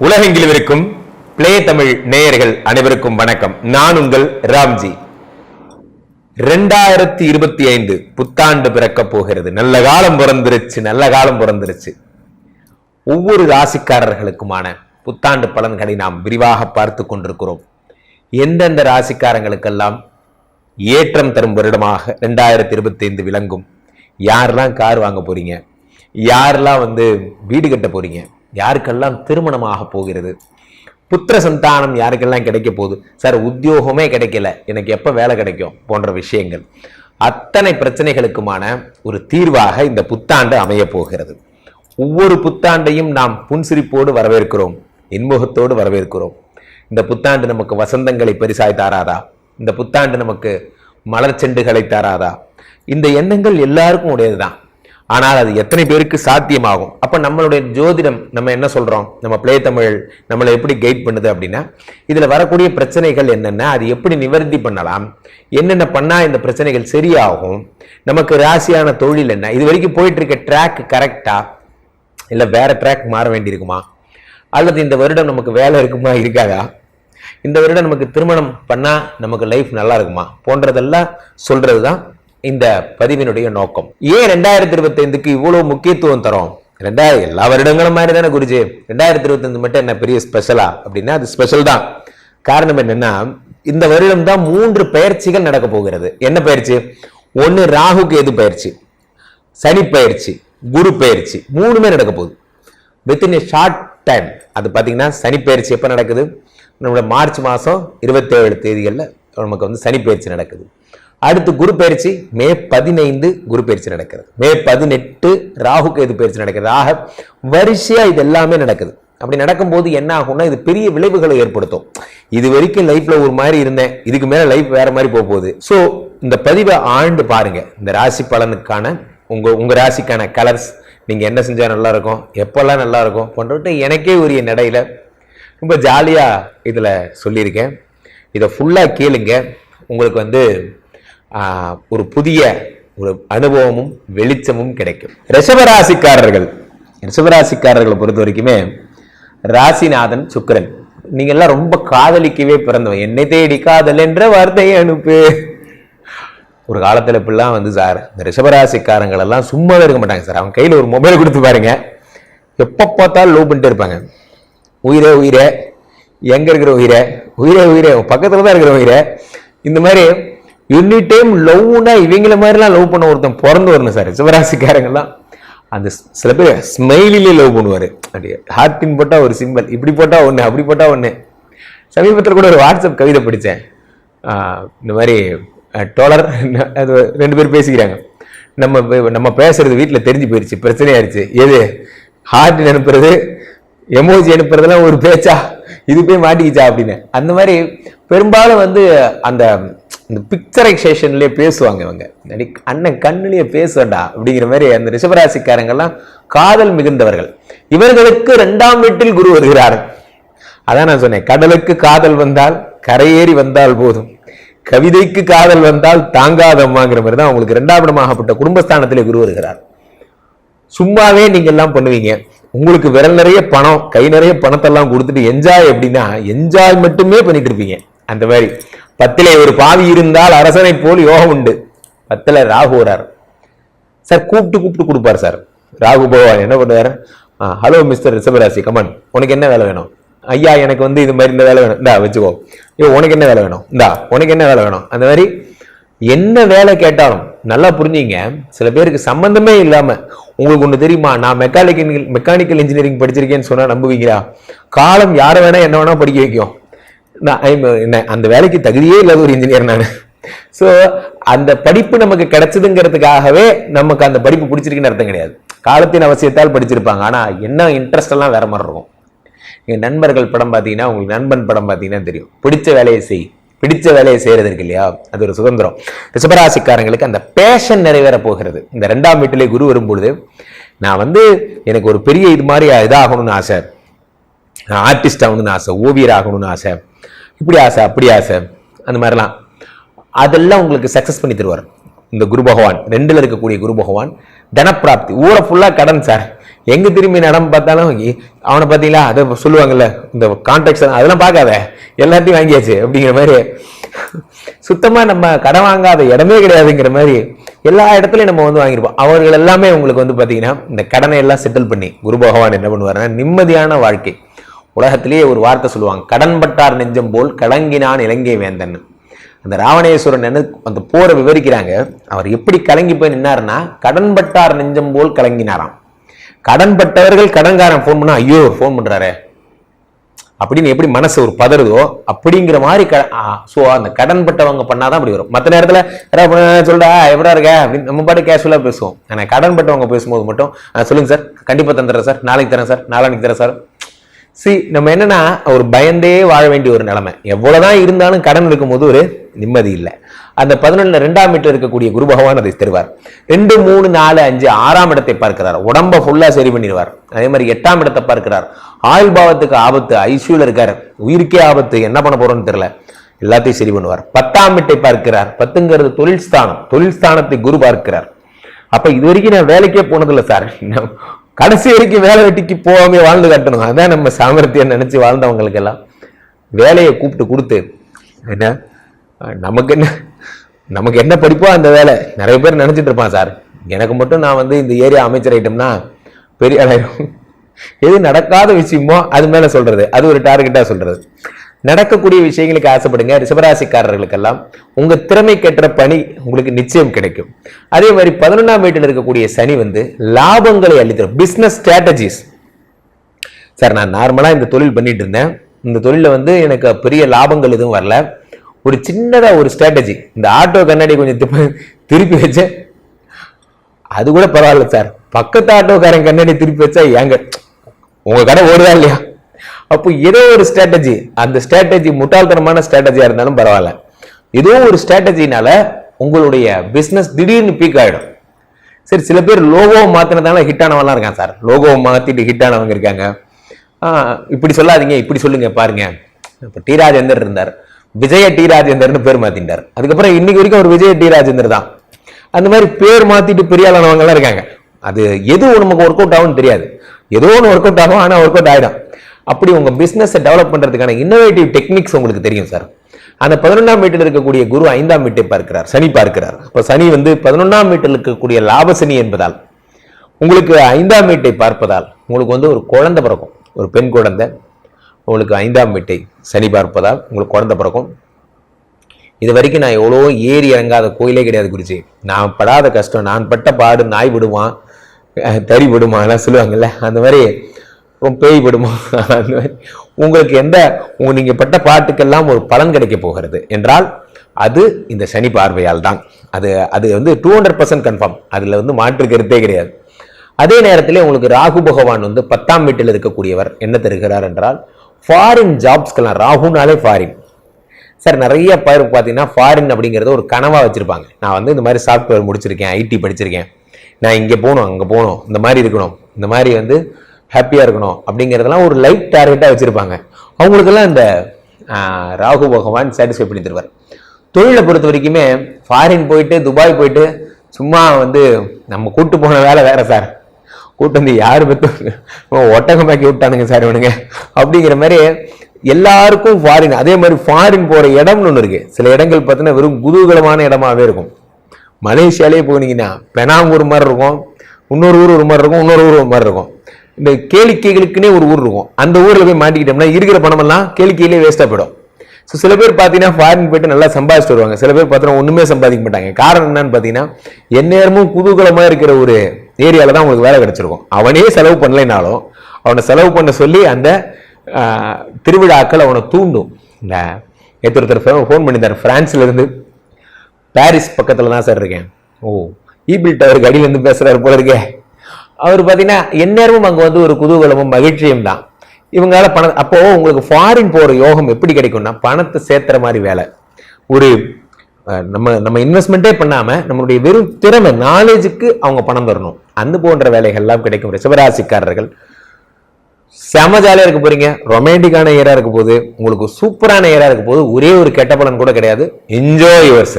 உலகெங்கிலும் இருக்கும் பிளே தமிழ் நேயர்கள் அனைவருக்கும் வணக்கம். நான் உங்கள் ராம்ஜி. ரெண்டாயிரத்தி இருபத்தி ஐந்து புத்தாண்டு பிறக்க போகிறது. நல்ல காலம் பிறந்துருச்சு நல்ல காலம் பிறந்துருச்சு. ஒவ்வொரு ராசிக்காரர்களுக்குமான புத்தாண்டு பலன்களை நாம் விரிவாக பார்த்து கொண்டிருக்கிறோம். எந்தெந்த ராசிக்காரங்களுக்கெல்லாம் ஏற்றம் தரும் வருடமாக ரெண்டாயிரத்தி இருபத்தி ஐந்து விளங்கும்? யாரெல்லாம் கார் வாங்க போறீங்க? யாரெல்லாம் வந்து வீடு கட்ட போறீங்க? யாருக்கெல்லாம் திருமணமாக போகிறது? புத்திர சந்தானம் யாருக்கெல்லாம் கிடைக்க போகுது? சார் உத்தியோகமே கிடைக்கல. எனக்கு எப்போ வேலை கிடைக்கும்? போன்ற விஷயங்கள். அத்தனை பிரச்சனைகளுக்குமான ஒரு தீர்வாக இந்த புத்தாண்டு அமைய போகிறது. ஒவ்வொரு புத்தாண்டையும் நாம் புன்சிரிப்போடு வரவேற்கிறோம். இன்முகத்தோடு வரவேற்கிறோம். இந்த புத்தாண்டு நமக்கு வசந்தங்களை பெரிசாய் தாராதா? இந்த புத்தாண்டு நமக்கு மலர் செண்டுகளை தாராதா? இந்த எண்ணங்கள் எல்லாருக்கும் உடையது தான் ஆனால் அது எத்தனை பேருக்கு சாத்தியமாகும்? அப்போ நம்மளுடைய ஜோதிடம் நம்ம என்ன சொல்கிறோம் நம்ம பிளே தமிழ் நம்மளை எப்படி கைட் பண்ணுது அப்படின்னா இதில் வரக்கூடிய பிரச்சனைகள் என்னென்ன அது எப்படி நிவர்த்தி பண்ணலாம் என்னென்ன பண்ணால் இந்த பிரச்சனைகள் சரியாகும் நமக்கு ராசியான தொழில் என்ன இது வரைக்கும் போயிட்டு இருக்க ட்ராக் கரெக்டாக இல்லை வேறு ட்ராக் மாற வேண்டியிருக்குமா? அல்லது இந்த வருடம் நமக்கு வேலை இருக்குமா இருக்காதா? இந்த வருடம் நமக்கு திருமணம் பண்ணால் நமக்கு லைஃப் நல்லா இருக்குமா? போன்றதெல்லாம் சொல்கிறது தான் இந்த பதிவினுடைய நோக்கம். ஏன் ரெண்டாயிரத்தி இருபத்தி ஐந்துக்கு இவ்வளவு முக்கியத்துவம் தரும்? ரெண்டாயிரம் எல்லா வருடங்களும் மாதிரி தானே குருஜி? ரெண்டாயிரத்தி இருபத்தி ஐந்து மட்டும் என்ன பெரிய ஸ்பெஷலா அப்படின்னா அது ஸ்பெஷல் தான். காரணம் என்னன்னா இந்த வருடம் தான் மூன்று பயிற்சிகள் நடக்க போகிறது. என்ன பயிற்சி? ஒன்னு ராகுக்கு எது பயிற்சி சனி பயிற்சி குரு பயிற்சி மூணுமே நடக்க போகுது. வித்தின் ஏ ஷார்ட் டைம் அது பார்த்தீங்கன்னா சனி பயிற்சி எப்போ நடக்குது? நம்மளோட மார்ச் மாதம் இருபத்தேழு தேதிகளில் நமக்கு வந்து சனி பயிற்சி நடக்குது. அடுத்து குரு பயிற்சி மே பதினைந்து குரு பயிற்சி நடக்கிறது. மே பதினெட்டு ராகு கேது பயிற்சி நடக்கிறது. ஆக வரிசையாக இது எல்லாமே நடக்குது. அப்படி நடக்கும்போது என்ன ஆகும்னா இது பெரிய விளைவுகளை ஏற்படுத்தும். இது வரைக்கும் லைஃப்பில் ஒரு மாதிரி இருந்தேன். இதுக்கு மேலே லைஃப் வேற மாதிரி போக போகுது. ஸோ இந்த பதிவை ஆண்டு பாருங்க. இந்த ராசி பலனுக்கான உங்கள் உங்கள் ராசிக்கான கலர்ஸ் நீங்கள் என்ன செஞ்சால் நல்லாயிருக்கும்? எப்போல்லாம் நல்லாயிருக்கும்? போன்றவற்றை எனக்கே உரிய நடையில் ரொம்ப ஜாலியாக இதில் சொல்லியிருக்கேன். இதை ஃபுல்லாக கேளுங்க. உங்களுக்கு வந்து ஒரு புதிய ஒரு அனுபவமும் வெளிச்சமும் கிடைக்கும். ரிஷபராசிக்காரர்கள் ரிஷபராசிக்காரர்களை பொறுத்த வரைக்குமே ராசிநாதன் சுக்கிரன். நீங்கள்லாம் ரொம்ப காதலிக்கவே பிறந்தவன். என்னை தேடி காதல் என்ற வார்த்தையை அனுப்பு. ஒரு காலத்தில் இப்படிலாம் வந்து சார் இந்த ரிஷபராசிக்காரங்கள் எல்லாம் சும்மாவே இருக்க மாட்டாங்க சார். அவங்க கையில் ஒரு மொபைல் கொடுத்து பாருங்க. எப்போ பார்த்தாலும் லோ பண்ணிட்டு இருப்பாங்க. உயிரே உயிரே. எங்கே இருக்கிற உயிரே? உயிரே உயிரே. பக்கத்தில் தான் இருக்கிற உயிரே. இந்த மாதிரி எனி டைம் லவ்னா இவங்கள மாதிரிலாம் லவ் பண்ண ஒருத்தன் பிறந்து வரணும் சார் சிவராசிக்காரங்கெல்லாம் அந்த சில பேர் ஸ்மைலிலே லவ் பண்ணுவார். அப்படியே ஹார்ட்டின் போட்டால் ஒரு சிம்பல் இப்படி போட்டால் ஒன்று அப்படி போட்டால் ஒன்று சமீபத்தில் கூட ஒரு வாட்ஸ்அப் கவிதை படித்தேன். இந்த மாதிரி டோலர் அது ரெண்டு பேர் பேசிக்கிறாங்க. நம்ம நம்ம பேசுறது வீட்டில் தெரிஞ்சு போயிடுச்சு பிரச்சனையாயிருச்சு. எது? ஹார்ட் அனுப்புறது எமோஜி அனுப்புறதெல்லாம் ஒரு பேச்சா? இது போய் மாட்டிக்கிச்சா? அப்படின்னு. அந்த மாதிரி பெரும்பாலும் வந்து அந்த இந்த பிக்சரைசேஷன்லயே பேசுவாங்க இவங்க. அண்ணன் கண்ணுலேயே பேசுவேண்டா அப்படிங்கிற மாதிரி அந்த ரிஷபராசிக்காரங்கெல்லாம் காதல் மிகுந்தவர்கள். இவர்களுக்கு ரெண்டாம் வீட்டில் குரு வருகிறார். அதான் நான் சொன்னேன் கடலுக்கு காதல் வந்தால் கரையேறி வந்தால் போதும். கவிதைக்கு காதல் வந்தால் தாங்காதம்மாங்கிற மாதிரி தான் உங்களுக்கு ரெண்டாம் இடமாகப்பட்ட குடும்பஸ்தானத்திலே குரு வருகிறார். சும்மாவே நீங்க எல்லாம் பண்ணுவீங்க. உங்களுக்கு விரல் நிறைய பணம் கை நிறைய பணத்தெல்லாம் கொடுத்துட்டு என்ஜாய் அப்படின்னா என்ஜாய் மட்டுமே பண்ணிட்டு இருப்பீங்க. அந்த மாதிரி. பத்திலே ஒரு பாவி இருந்தால் அரசனை போல் யோகம் உண்டு. பத்தில் ராகு வரார். சார் கூப்பிட்டு கூப்பிட்டு கொடுப்பார் சார். ராகு பகவான் என்ன பண்ணுவார்? ஹலோ மிஸ்டர் ரிஷபராசி கமன் உனக்கு என்ன வேலை வேணும்? ஐயா எனக்கு வந்து இது மாதிரி இந்த வேலை வேணும். இந்தா வச்சுக்கோ. ஐயோ உனக்கு என்ன வேலை வேணும்? இந்தா உனக்கு என்ன வேலை வேணும்? அந்த மாதிரி என்ன வேலை கேட்டாலும் நல்லா புரிஞ்சுங்க. சில பேருக்கு சம்மந்தமே இல்லாமல் உங்களுக்கு ஒன்று தெரியுமா? நான் மெக்கானிக்கல் மெக்கானிக்கல் இன்ஜினியரிங் படிச்சிருக்கேன்னு சொன்னால் நம்புவீங்களா? காலம் யாரை வேணால் என்ன வேணால் படிக்க வைக்கும். நான் என்ன அந்த வேலைக்கு தகுதியே இல்லாத ஒரு இன்ஜினியர் நான். ஸோ அந்த படிப்பு நமக்கு கிடைச்சதுங்கிறதுக்காகவே நமக்கு அந்த படிப்பு பிடிச்சிருக்குன்னு அர்த்தம் கிடையாது. காலத்தின் அவசியத்தால் படிச்சிருப்பாங்க. ஆனால் என்ன இன்ட்ரெஸ்ட் எல்லாம் வேற மாதிரி இருக்கும். எங்கள் நண்பர்கள் படம் பார்த்தீங்கன்னா உங்களுக்கு நண்பன் படம் பார்த்தீங்கன்னா தெரியும். பிடிச்ச வேலையை செய். பிடிச்ச வேலையை செய்கிறது இருக்கு இல்லையா? அது ஒரு சுதந்திரம். ரிஷபராசிக்காரங்களுக்கு அந்த பேஷன் நிறைவேற போகிறது. இந்த ரெண்டாம் வீட்டிலே குரு வரும்பொழுது நான் வந்து எனக்கு ஒரு பெரிய இது மாதிரி இதாகணும்னு ஆசை. ஆர்டிஸ்ட் ஆகணும்னு ஆசை. ஓவியர் ஆகணும்னு ஆசை. இப்படி ஆசை அப்படி ஆசை. அந்த மாதிரிலாம். அதெல்லாம் உங்களுக்கு சக்ஸஸ் பண்ணி தருவார். இந்த குரு பகவான் ரெண்டில் இருக்கக்கூடிய குரு பகவான் தனப்பிராப்தி. ஊரை ஃபுல்லாக கடன் சார். எங்கே திரும்பி நடம் பார்த்தாலும் அவனை பார்த்தீங்களா? அதை சொல்லுவாங்கல்ல இந்த கான்டாக்ட்ஸ் அதெல்லாம் பார்க்காத. எல்லாத்தையும் வாங்கியாச்சு அப்படிங்கிற மாதிரி. சுத்தமாக நம்ம கடன் வாங்காத இடமே கிடையாதுங்கிற மாதிரி எல்லா இடத்துலையும் நம்ம வந்து வாங்கியிருப்போம். அவர்கள் எல்லாமே உங்களுக்கு வந்து பார்த்தீங்கன்னா இந்த கடனை எல்லாம் செட்டில் பண்ணி குரு பகவான் என்ன பண்ணுவாருன்னா நிம்மதியான வாழ்க்கை. உலகத்திலேயே ஒரு வார்த்தை சொல்லுவாங்க. கடன்பட்டார் நெஞ்சம் போல் கலங்கினான் இலங்கை வேந்தன். அந்த ராவணேஸ்வரன் என்ன அந்த போரை விவரிக்கிறாங்க. அவர் எப்படி கலங்கி போய் நின்னாருன்னா கடன்பட்டார் நெஞ்சம் போல் கலங்கினாராம். கடன்பட்டவர்கள் கடன்காரன். ஃபோன் பண்ணா ஐயோ ஃபோன் பண்ணுறாரு அப்படின்னு எப்படி மனசு ஒரு பதறுதோ அப்படிங்கிற மாதிரி க ஸோ அந்த கடன் பட்டவங்க பண்ணாதான் அப்படி வரும். மற்ற நேரத்தில் யாராவது எவ்வளோ சொல்டா இருக்க? அப்படின்னு நம்ம பாட்டு கேஷுவலாக பேசுவோம். ஆனால் கடன்பட்டவங்க பேசும்போது மட்டும் "ஆ, சொல்லுங்க சார். கண்டிப்பாக தந்துடுறேன் சார். நாளைக்கு தரேன் சார். நாளான்னைக்கு தரேன் சார். சி நம்ம என்னன்னா ஒரு பயந்தே வாழ வேண்டிய ஒரு நிலைமை. எவ்வளவுதான் இருந்தாலும் கடன் இருக்கும்போது ஒரு நிம்மதி இல்லை. அந்த பதினொன்னு ரெண்டாம் வீட்டில் இருக்கக்கூடிய குரு பகவான் அதை தருவார். ரெண்டு மூணு நாலு அஞ்சு ஆறாம் இடத்தை பார்க்கிறார். உடம்ப ஃபுல்லா சரி பண்ணிடுவார். அதே மாதிரி எட்டாம் இடத்தை பார்க்கிறார். ஆயுள் பாவத்துக்கு ஆபத்து ஐசியூல இருக்காரு. உயிருக்கே ஆபத்து என்ன பண்ண போறோம்னு தெரியல. எல்லாத்தையும் சரி பண்ணுவார். பத்தாம் வீட்டை பார்க்கிறார். பத்துங்கிறது தொழில் ஸ்தானம். தொழில் ஸ்தானத்தை குரு பார்க்கிறார். அப்ப இது வரைக்கும் நான் வேலைக்கே போனதில்லை சார். கடைசி வரைக்கும் வேலை வெட்டிக்கு போகாம வாழ்ந்து கட்டணும். அதான் நம்ம சாமர்த்தியம் நினைச்சு வாழ்ந்தவங்களுக்கு எல்லாம் வேலையை கூப்பிட்டு கொடுத்து என்ன? நமக்கு என்ன நமக்கு என்ன படிப்போ அந்த வேலை. நிறைய பேர் நினைச்சிட்டு இருப்பான் சார் எனக்கு மட்டும் நான் வந்து இந்த ஏரியா அமைச்சர் ஐட்டம்னா பெரிய ஆளாயிரும் எது நடக்காத விஷயமோ அது மேல சொல்றது. அது ஒரு டார்கெட்டா சொல்றது. நடக்கக்கூடிய விஷயங்களுக்கு ஆசைப்படுங்க. சிவராசிக்காரர்களுக்கெல்லாம் உங்கள் திறமை திறமைக்கேற்ற பணி உங்களுக்கு நிச்சயம் கிடைக்கும். அதே மாதிரி பதினொன்றாம் வீட்டில் இருக்கக்கூடிய சனி வந்து லாபங்களை அளித்தரும் பிஸ்னஸ் ஸ்ட்ராட்டஜிஸ் சார் நான் நார்மலாக இந்த தொழில் பண்ணிட்டு இருந்தேன். இந்த தொழிலில் வந்து எனக்கு பெரிய லாபங்கள் எதுவும் வரல. ஒரு சின்னதாக ஒரு ஸ்ட்ராட்டஜி இந்த ஆட்டோ கண்ணாடி கொஞ்சம் திருப்பி- திருப்பி வச்சேன். அது கூட பரவாயில்ல சார் பக்கத்து ஆட்டோக்காரன் கண்ணாடி திருப்பி வச்சா ஏங்க உங்கள் கடை ஓடுதா இல்லையா? அப்போ ஏதோ ஒரு ஸ்ட்ராட்டஜி அந்த ஸ்ட்ராட்டஜி முட்டாள்தனமான ஸ்ட்ராட்டஜியா இருந்தாலும் பரவாயில்ல. ஏதோ ஒரு ஸ்ட்ராட்டஜினால உங்களுடைய பிஸ்னஸ் திடீர்னு பீக் ஆகிடும் சரி சில பேர் லோகோவை மாத்தினதால ஹிட் ஆனவங்களாம் இருக்காங்க சார். லோகோவை மாத்திட்டு ஹிட் ஆனவங்க இருக்காங்க. இப்படி சொல்லாதீங்க இப்படி சொல்லுங்க பாருங்க. இப்போ டி ராஜேந்தர் இருந்தார். விஜய டி ராஜேந்தர்னு பேர் மாத்திட்டார். அதுக்கப்புறம் இன்னைக்கு வரைக்கும் ஒரு விஜய டி ராஜேந்தர் தான். அந்த மாதிரி பேர் மாத்திட்டு பெரிய ஆளானவங்கலாம் இருக்காங்க. அது எது நமக்கு ஒர்க் அவுட் ஆகும்னு தெரியாது. ஏதோ ஒன்று ஒர்க் அவுட் ஆகும் ஆனால் ஒர்க் அவுட் ஆகிடும் அப்படி உங்க பிஸ்னஸை டெவலப் பண்றதுக்கான இன்னோவேட்டிவ் டெக்னிக்ஸ் உங்களுக்கு தெரியும் சார் அந்த பதினொன்றாம் வீட்டில் இருக்கக்கூடிய குரு ஐந்தாம் வீட்டை பார்க்கிறார் சனி பார்க்கிறார். அப்போ சனி வந்து பதினொன்றாம் வீட்டில் இருக்கக்கூடிய லாப சனி என்பதால் உங்களுக்கு ஐந்தாம் வீட்டை பார்ப்பதால் உங்களுக்கு வந்து ஒரு குழந்தை பிறக்கும் ஒரு பெண் குழந்தை. உங்களுக்கு ஐந்தாம் வீட்டை சனி பார்ப்பதால் உங்களுக்கு குழந்தை பிறக்கும். இது வரைக்கும் நான் எவ்வளோ ஏறி இறங்காத கோயிலே கிடையாது குறிச்சி நான் படாத கஷ்டம் நான் பட்ட பாடு நாய் விடுவான் தறி விடுமா எல்லாம் சொல்லுவாங்கல்ல அந்த மாதிரி உம் பேய் விடுமா? அந்த மாதிரி. உங்களுக்கு எந்த உங்கள் நீங்கள் பட்ட பாட்டுக்கெல்லாம் ஒரு பலன் கிடைக்க போகிறது என்றால் அது இந்த சனி பார்வையால் தான். அது அது வந்து டூ ஹண்ட்ரட் பர்சன்ட் கன்ஃபார்ம் அதில் வந்து மாற்று கருத்தே கிடையாது. அதே நேரத்தில் உங்களுக்கு ராகு பகவான் வந்து பத்தாம் வீட்டில் இருக்கக்கூடியவர் என்ன தருகிறார் என்றால் ஃபாரின் ஜாப்ஸ்க்கெல்லாம் ராகுனாலே ஃபாரின் சார் நிறைய பேர் பார்த்தீங்கன்னா ஃபாரின் அப்படிங்கிறத ஒரு கனவாக வச்சுருப்பாங்க. நான் வந்து இந்த மாதிரி சாஃப்ட்வேர் முடிச்சிருக்கேன் ஐடி படிச்சிருக்கேன். நான் இங்கே போகணும் அங்கே போகணும் இந்த மாதிரி இருக்கணும். இந்த மாதிரி வந்து ஹாப்பியாக இருக்கணும் அப்படிங்கிறதெல்லாம் ஒரு லைஃப் டார்கெட்டாக வச்சுருப்பாங்க. அவங்களுக்கெல்லாம் இந்த ராகு பகவான் சாட்டிஸ்ஃபை பண்ணி தருவார். தொழிலை பொறுத்த வரைக்குமே ஃபாரின் போயிட்டு துபாய் போயிட்டு சும்மா வந்து நம்ம கூட்டு போன வேலை வேற சார் கூட்டு வந்து யார் பத்து ஒட்டகமாக்கி விட்டானுங்க சார் இவனுங்க. அப்படிங்கிற மாதிரி எல்லாருக்கும் ஃபாரின் அதே மாதிரி ஃபாரின் போகிற இடம்னு ஒன்று இருக்குது சில இடங்கள் பார்த்தீங்கன்னா வெறும் குதூகலமான இடமாவே இருக்கும். மலேசியாலே போனீங்கன்னா பெனாங் ஒரு மாதிரி இருக்கும். இன்னொரு ஊர் ஒரு மாதிரி இருக்கும் இன்னொரு ஊர் ஒரு மாதிரி இருக்கும். இந்த கேளிக்கைகளுக்குன்னே ஒரு ஊர் இருக்கும். அந்த ஊரில் போய் மாட்டிக்கிட்டோம்னா இருக்கிற பணமெல்லாம் கேளிக்கையிலே வேஸ்ட்டாக போயிடும். ஸோ சில பேர் பார்த்தீங்கன்னா ஃபாரின் போயிட்டு நல்லா சம்பாதிச்சுட்டு வருவாங்க. சில பேர் பார்த்தீங்கன்னா ஒன்றுமே சம்பாதிக்க மாட்டாங்க. காரணம் என்னன்னு பார்த்தீங்கன்னா எந்நேரமும் குதூகலமாக இருக்கிற ஒரு ஏரியாவில் தான் உங்களுக்கு வேலை கிடச்சிருக்கும். அவனே செலவு பண்ணலைனாலும் அவனை செலவு பண்ண சொல்லி அந்த திருவிழாக்கள் அவனை தூண்டும். இல்லை நேற்று ஒருத்தர் ஃபோன் பண்ணியிருந்தார். ஃப்ரான்ஸ்லேருந்து பாரிஸ் பக்கத்தில் தான் சார் இருக்கேன். ஓ ஈபில் டவருக்கு அடியிலேருந்து பேசுகிறார் போல இருக்கே. அவர் பார்த்தீங்கன்னா எந்நேரமும் அங்கே வந்து ஒரு குதூகலமும் மகிழ்ச்சியும் தான். இவங்களால பணம் அப்போ உங்களுக்கு ஃபாரின் போகிற யோகம் எப்படி கிடைக்கும்னா பணத்தை சேர்த்துற மாதிரி வேலை. ஒரு நம்ம நம்ம இன்வெஸ்ட்மெண்ட்டே பண்ணாமல் நம்மளுடைய வெறும் திறமை நாலேஜுக்கு அவங்க பணம் தரணும். அந்த போன்ற வேலைகள்லாம் கிடைக்கும். சிவராசிக்காரர்கள் செம ஜாலியாக இருக்க போகிறீங்க ரொமான்டிக்கான இயராக இருக்க போது உங்களுக்கு சூப்பரான இயராக இருக்க போது ஒரே ஒரு கெட்ட பலன் கூட கிடையாது. Enjoy your